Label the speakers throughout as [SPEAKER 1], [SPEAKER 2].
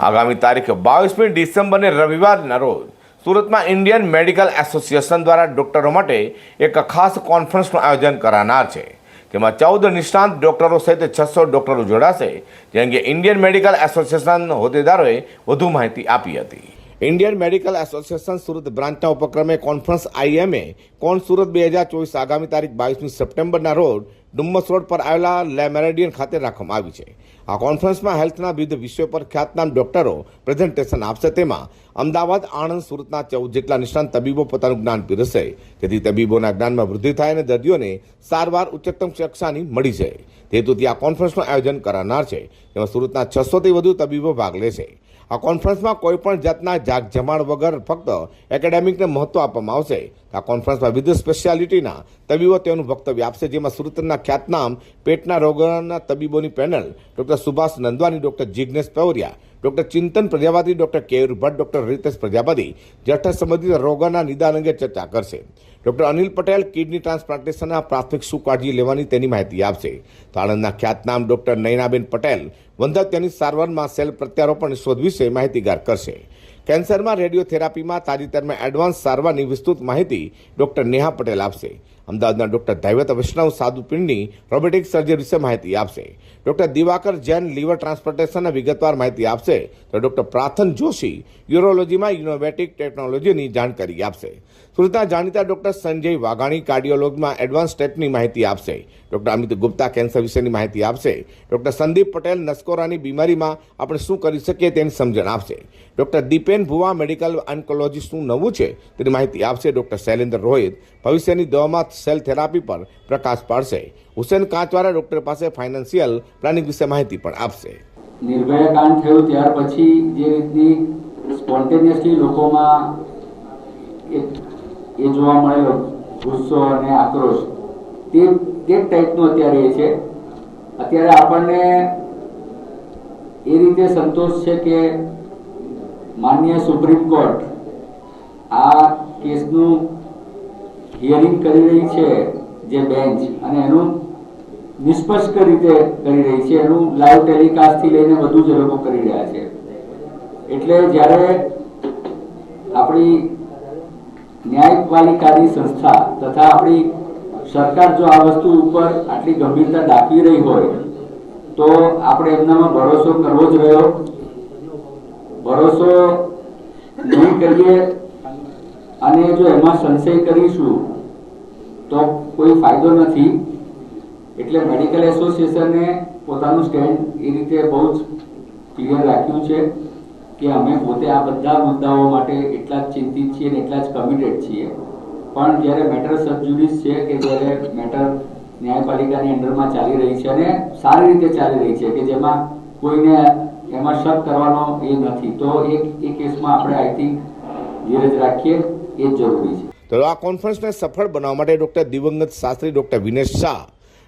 [SPEAKER 1] આગામી તારીખ બાવીસમી ડિસેમ્બરને રવિવારના રોજ સુરતમાં ઇન્ડિયન મેડિકલ એસોસિએશન દ્વારા ડૉક્ટરો માટે એક ખાસ કોન્ફરન્સનું આયોજન કરાનાર છે તેમાં ચૌદ નિષ્ણાંત ડૉક્ટરો સહિત છસો ડૉક્ટરો જોડાશે જે અંગે ઇન્ડિયન મેડિકલ એસોસિએશન હોદ્દેદારોએ વધુ માહિતી આપી હતી. ઇન્ડિયન મેડિકલ એસોસિએશન સુરત બ્રાન્ચના ઉપક્રમે કોન્ફરન્સ આઈએમએ કોન સુરત બે હજાર ચોવીસ આગામી તારીખ બાવીસમી સપ્ટેમ્બરના રોજ ડુમ્મસ રોડ પર આવેલા લે મેરેડિયન ખાતે રાખવામાં આવી છે. આ કોન્ફરન્સમાં હેલ્થના વિવિધ વિષયો પર ખ્યાતનામ ડોક્ટરો પ્રેઝન્ટેશન આપશે તેમાં અમદાવાદ, આણંદ, સુરતના ચૌદ જેટલા નિષ્ણાંત તબીબો પોતાનું જ્ઞાન પીરસશે જેથી તબીબોના જ્ઞાનમાં વૃદ્ધિ થાય અને દર્દીઓને સારવાર ઉચ્ચતમ કક્ષાની મળી છે તે હેતુથી આ કોન્ફરન્સનું આયોજન કરાનાર છે. તેમાં સુરતના છસોથી વધુ તબીબો ભાગ લેશે આ કોન્ફરન્સમાં કોઈ પણ જાતના જાગ જમાણ વગર ફક્ત એકેડેમિકને મહત્વ આપવામાં આવશે. આ કોન્ફરન્સમાં વિવિધ સ્પેશિયાલિટીના તબીબો તેનું વક્તવ્ય આપશે, જેમાં સુરતના ખ્યાતનામ પેટના રોગોના તબીબોની panel doctor Subhash Nandwani doctor Jignesh Pauriya doctor Chintan Prajapati, doctor Keyur Bhatt, doctor Ritesh Prajapati જઠર સંબંધિત રોગોના નિદાન અંગે ચર્ચા કરશે. ડોક્ટર અનિલ પટેલ કિડની ટ્રાન્સપ્લાન્ટેશનના પ્રાથમિક શું કાળજી લેવાની તેની માહિતી આપશે. તો આણંદના ખ્યાતનામ ડોક્ટર નયનાબેન પટેલ વંધા તેની સારવારમાં સેલ પ્રત્યારોપણ શોધ વિશે માહિતીગાર કરશે. કેન્સરમાં રેડિયોથેરાપીમાં તાજેતરમાં એડવાન્સ સારવારની વિસ્તૃત માહિતી ડોક્ટર નેહા પટેલ આપશે. અમદાવાદના ડોક્ટર દૈવત વૈષ્ણવ સાધુપિંડની રોબોટિક સર્જરી વિશે માહિતી આપશે. ડોક્ટર દિવાકર જૈન લીવર ટ્રાન્સપ્લાન્ટેશનના વિગતવાર માહિતી આપશે તો ડોક્ટર પ્રાથન જોશી યુરોલોજીમાં ઇનોવેટિક ટેકનોલોજીની જાણકારી આપશે. સુરતના જાણીતા ડોક્ટર સંજય વાઘાણી કાર્ડિયોલોજીમાં એડવાન્સ સ્ટેપની માહિતી આપશે. ડોક્ટર અમિત ગુપ્તા કેન્સર વિશેની માહિતી આપશે. ડોક્ટર સંદીપ પટેલ નસકોરાની બીમારીમાં આપણે શું કરી શકીએ તેની સમજણ આપશે. ડોક્ટર દીપેન ભુવા મેડિકલ ઓન્કોલોજીસ્ટનું નવું છે તેની માહિતી આપશે ડોક્ટર શૈલેન્દ્ર રોહિત. ભવિષ્યની દવામાં સેલ થેરાપી પર પ્રકાશ પાડશે. હુસેન કાંચવાળા ડોક્ટર પાસે ફાઇનાન્શિયલ પ્લાનિંગ વિશે માહિતી પણ આપશે.
[SPEAKER 2] નિર્ભયા કાંડ થયું ત્યાર પછી જે રીતની સ્પોન્ટેનિયસલી લોકોમાં એ જોવા મળેલો ગુસ્સો અને આક્રોશ, તે તે ટાઈપનું અત્યારે એ છે. અત્યારે આપણને એ રીતે સંતોષ છે કે માનનીય સુપ્રીમ કોર્ટ આ કેસનું હિયરિંગ કરી રહી છે જે બેન્ચ અને એનું નિષ્પક્ષ રીતે કરી રહી છે. એનું લાઈવ ટેલિકાસ્ટથી લઈને બધું જ લોકો કરી રહ્યા છે. એટલે જ્યારે આપણી ન્યાયપાલિકાની સંસ્થા તથા આપણી સરકાર જો આ વસ્તુ ઉપર આટલી ગંભીરતા દાખવી રહી હોય, તો આપણે એમનામાં ભરોસો કરવો જ રહ્યો. ભરોસો નહીં કરીએ અને જો એમાં સંશય કરીશું, તો કોઈ ફાયદો નથી. એટલે મેડિકલ એસોસિએશને પોતાનું સ્ટેન્ડ એ રીતે બહુ જ ક્લિયર રાખ્યું છે કે અમે પોતે આ બધા મુદ્દાઓ માટે એટલા જ ચિંતિત છીએ અને એટલા જ કમિટેડ છીએ. પણ જ્યારે મેટર સબજુડિસ છે કે જ્યારે મેટર ન્યાયપાલિકાની અંડરમાં ચાલી રહી છે અને સારી રીતે ચાલી રહી છે કે જેમાં કોઈને એમાં શક કરવાનો એ નથી. તો એક, એ કેસમાં આપણે આઈ થિંક ધીરજ રાખીએ, એ જરૂરી છે.
[SPEAKER 1] તો આ કોન્ફરન્સને સફળ બનાવવા માટે doctor Divangat Shastri, doctor Vinesh Shah,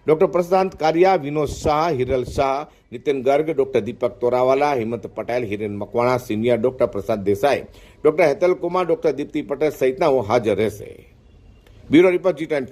[SPEAKER 1] doctor Prashant Kariya, Vinod Shah, Hiral Shah, Nitin Garg, doctor Deepak Torawala, Himmat Patel, Hiren Makwana, senior doctor Prasad Desai, doctor Hetal Kumar, doctor Deepti Patel સહિતના હાજર રહેશે. Bureau report જી ten